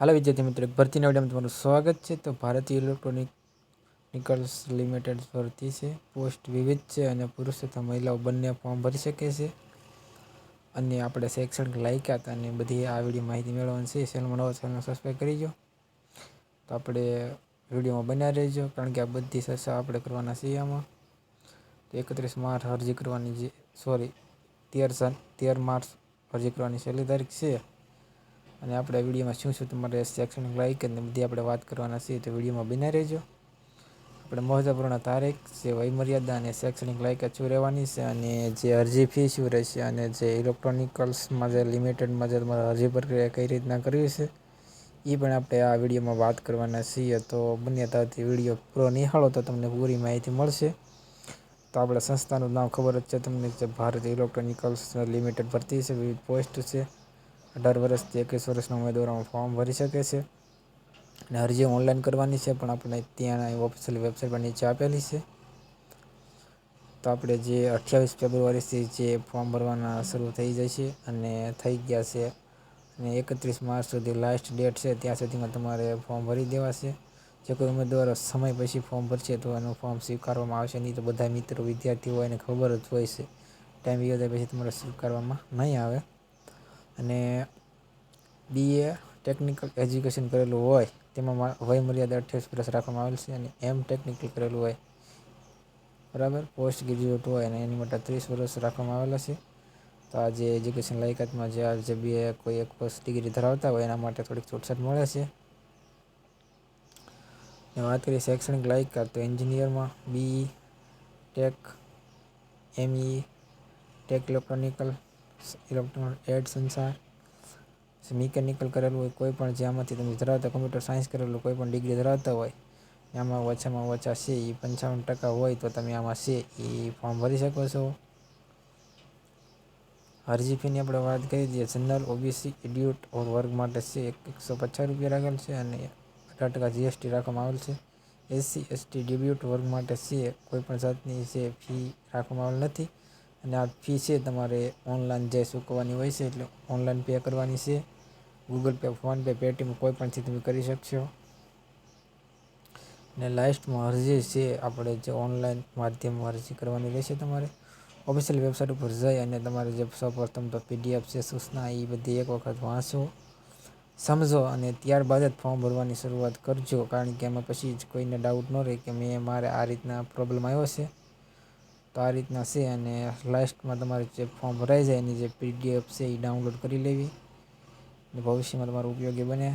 હાલો વિદ્યાર્થી મિત્રો ભરતીના વિડીયોમાં તમારું સ્વાગત છે. તો ભારતીય ઇલેક્ટ્રોનિક નિકલ્સ લિમિટેડ ભરતી છે. પોસ્ટ વિવિધ છે અને પુરુષ તથા મહિલાઓ બંને ફોર્મ ભરી શકે છે. અને આપણે શૈક્ષણિક લાયકાત અને બધી આ વીડિયો માહિતી મેળવવાની છે. ચેનલમાં નવો ચેનલ સબસ્ક્રાઈબ કરી જો. તો આપણે વિડીયોમાં બન્યા રહેજો, કારણ કે આ બધી ચર્ચા આપણે કરવાના છીએ આમાં. તો એકત્રીસ માર્ચ અરજી કરવાની જે સોરી તેર તેર માર્ચ અરજી કરવાની છેલ્લી તારીખ છે. અને આપણે વિડીયોમાં શું શું તમારે શૈક્ષણિક લાયક અને બધી આપણે વાત કરવાના છીએ તો વિડીયોમાં બિના રહેજો. આપણે મહત્વપૂર્ણ તારીખ જે વયમર્યાદા અને શૈક્ષણિક લાયકાત શું રહેવાની છે અને જે અરજી ફી શું રહેશે અને જે ઇલેક્ટ્રોનિકલ્સમાં જે લિમિટેડમાં જે તમારે અરજી પ્રક્રિયા કઈ રીતના કરવી છે એ પણ આપણે આ વિડીયોમાં વાત કરવાના છીએ. તો બંને તારથી વીડિયો પૂરો નિહાળો તો તમને પૂરી માહિતી મળશે. તો આપણે સંસ્થાનું નામ ખબર જ છે તમને જે ભારત ઇલેક્ટ્રોનિકલ્સ લિમિટેડ ભરતી છે, વિવિધ પોસ્ટ છે. અઢાર વર્ષથી એકવીસ વર્ષના ઉમેદવારોમાં ફોર્મ ભરી શકે છે. અને અરજી ઓનલાઈન કરવાની છે, પણ આપણે ત્યાં ઓફિશિયલ વેબસાઇટ પર નીચે આપેલી છે. તો આપણે જે અઠ્યાવીસ ફેબ્રુઆરીથી જે ફોર્મ ભરવાના શરૂ થઈ જશે અને થઈ ગયા છે અને એકત્રીસ માર્ચ સુધી લાસ્ટ ડેટ છે, ત્યાં સુધીમાં તમારે ફોર્મ ભરી દેવાશે. જે કોઈ ઉમેદવારો સમય પછી ફોર્મ ભરશે તો એનું ફોર્મ સ્વીકારવામાં આવશે, નહીં તો બધા મિત્રો વિદ્યાર્થીઓ એને ખબર જ હોય છે. ટાઈમ વીયો જાય પછી તમારે સ્વીકારવામાં નહીં આવે. અને બીએ ટેકનિકલ એજ્યુકેશન કરેલું હોય, તેમાં વયમર્યાદા અઠ્યાવીસ વર્ષ રાખવામાં આવેલ છે અને એમ ટેકનિકલ કરેલું હોય. બરાબર? પોસ્ટ ગ્રેજ્યુએટ હોય અને એની માટે ત્રીસ વર્ષ રાખવામાં આવેલા છે. તો આ જે એજ્યુકેશન લાયકાતમાં જે આ જે બે કોઈ એક પોસ્ટ ડિગ્રી ધરાવતા હોય, એના માટે થોડીક છૂટછાટ મળે છે. ને વાત કરીએ શૈક્ષણિક લાયકાત, તો એન્જિનિયરમાં BE tech ME tech electrical electronic add સંસાર મિકેનિકલ કરેલું હોય, કોઈ પણ જેમાંથી તમે ધરાવતા કમ્પ્યુટર સાયન્સ કરેલું, કોઈ પણ ડિગ્રી ધરાવતા હોય, એમાં ઓછામાં ઓછા છે એ પંચાવન ટકા હોય તો તમે આમાં છે એ ફોર્મ ભરી શકો છો. અરજી ફીની આપણે વાત કરી દઈએ જનરલ ઓબીસી એડ્યુટ વર્ગ માટે છે એકસો પચાસ રૂપિયા રાખેલ છે અને અઢાર ટકા જીએસટી રાખવામાં આવેલ છે. એસસી એસટી ડેબ્યુટ વર્ગ માટે છે કોઈપણ જાતની છે ફી રાખવામાં આવેલ નથી. અને આ ફી છે તમારે ઓનલાઈન જે ચૂકવવાની હોય છે એટલે ઓનલાઈન પે કરવાની છે. ગૂગલ પે ફોનપે પેટીએમ કોઈ પણથી તમે કરી શકશો. ને લાસ્ટમાં અરજી છે, આપણે જે ઓનલાઈન માધ્યમમાં અરજી કરવાની રહેશે તમારે. ઓફિશિયલ વેબસાઇટ ઉપર જઈ અને તમારે જે સૌપ્રથમ તો પીડીએફ છે, સૂચના એ બધી એક વખત વાંચો. સમજો અને ત્યારબાદ જ ફોર્મ ભરવાની શરૂઆત કરજો, કારણ કે એમાં પછી જ કોઈને ડાઉટ ન રહે કે મેં, મારે આ રીતના પ્રોબ્લેમ આવ્યો છે. તો આ રીતના છે અને લાસ્ટમાં તમારે જે ફોર્મ ભરાઈ જાય એની જે પીડીએફ છે એ ડાઉનલોડ કરી લેવી. ભવિષ્યમાં તમારો ઉપયોગી બને.